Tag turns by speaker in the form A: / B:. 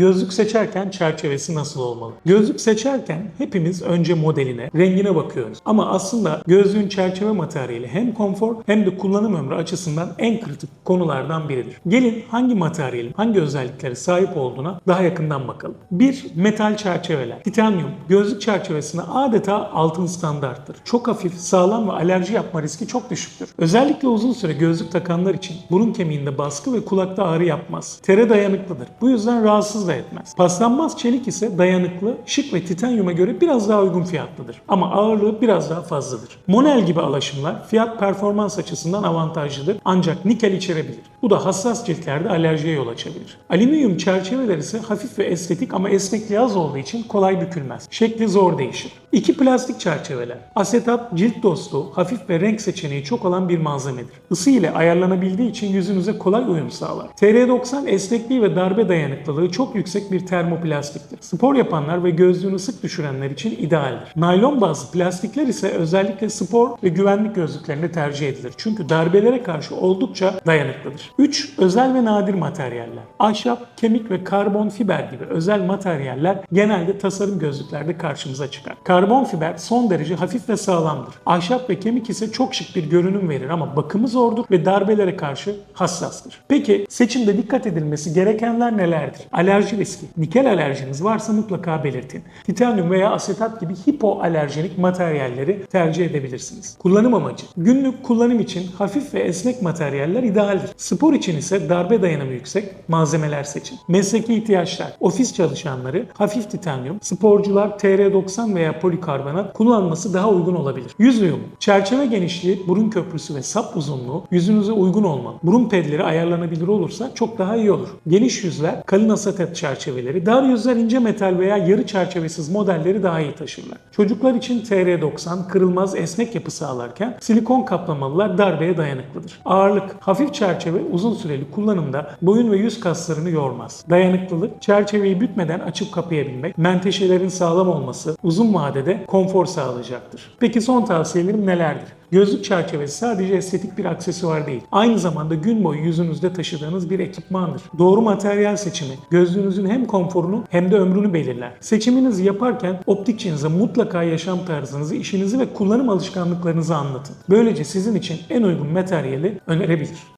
A: Gözlük seçerken çerçevesi nasıl olmalı? Gözlük seçerken hepimiz önce modeline, rengine bakıyoruz. Ama aslında gözlüğün çerçeve materyali hem konfor hem de kullanım ömrü açısından en kritik konulardan biridir. Gelin hangi materyalin hangi özelliklere sahip olduğuna daha yakından bakalım. 1. Metal çerçeveler. Titanyum gözlük çerçevesine adeta altın standarttır. Çok hafif, sağlam ve alerji yapma riski çok düşüktür. Özellikle uzun süre gözlük takanlar için burun kemiğinde baskı ve kulakta ağrı yapmaz. Tere dayanıklıdır. Bu yüzden rahatsız da etmez. Paslanmaz çelik ise dayanıklı, şık ve titanyuma göre biraz daha uygun fiyatlıdır. Ama ağırlığı biraz daha fazladır. Monel gibi alaşımlar fiyat performans açısından avantajlıdır ancak nikel içerebilir. Bu da hassas ciltlerde alerjiye yol açabilir. Alüminyum çerçeveler ise hafif ve estetik ama esnekliği az olduğu için kolay bükülmez. Şekli zor değişir. İki plastik çerçeveler. Asetat cilt dostu, hafif ve renk seçeneği çok olan bir malzemedir. Isı ile ayarlanabildiği için yüzünüze kolay uyum sağlar. TR90 esnekliği ve darbe dayanıklılığı çok yüksek bir termoplastiktir. Spor yapanlar ve gözlüğünü sık düşürenler için idealdir. Naylon bazlı plastikler ise özellikle spor ve güvenlik gözlüklerinde tercih edilir. Çünkü darbelere karşı oldukça dayanıklıdır. 3. Özel ve nadir materyaller. Ahşap, kemik ve karbon fiber gibi özel materyaller genelde tasarım gözlüklerde karşımıza çıkar. Karbon fiber son derece hafif ve sağlamdır. Ahşap ve kemik ise çok şık bir görünüm verir ama bakımı zordur ve darbelere karşı hassastır. Peki seçimde dikkat edilmesi gerekenler nelerdir? Alerji riski. Nikel alerjiniz varsa mutlaka belirtin. Titanyum veya asetat gibi hipoalerjenik materyalleri tercih edebilirsiniz. Kullanım amacı. Günlük kullanım için hafif ve esnek materyaller idealdir. Spor için ise darbe dayanımı yüksek malzemeler seçin. Mesleki ihtiyaçlar. Ofis çalışanları hafif titanyum, sporcular TR90 veya polikarbonat kullanması daha uygun olabilir. Yüz uyumu. Çerçeve genişliği, burun köprüsü ve sap uzunluğu yüzünüze uygun olmalı. Burun pedleri ayarlanabilir olursa çok daha iyi olur. Geniş yüzler, kalın asetat çerçeveleri, dar yüzler ince metal veya yarı çerçevesiz modelleri daha iyi taşırlar. Çocuklar için TR90 kırılmaz esnek yapı sağlarken silikon kaplamalılar darbeye dayanıklıdır. Ağırlık, hafif çerçeve uzun süreli kullanımda boyun ve yüz kaslarını yormaz. Dayanıklılık, çerçeveyi bükmeden açıp kapayabilmek, menteşelerin sağlam olması uzun vadede konfor sağlayacaktır. Peki son tavsiyelerim nelerdir? Gözlük çerçevesi sadece estetik bir aksesuar değil. Aynı zamanda gün boyu yüzünüzde taşıdığınız bir ekipmandır. Doğru materyal seçimi gözlüğünüzün hem konforunu hem de ömrünü belirler. Seçiminizi yaparken optikçinize mutlaka yaşam tarzınızı, işinizi ve kullanım alışkanlıklarınızı anlatın. Böylece sizin için en uygun materyali önerebilir.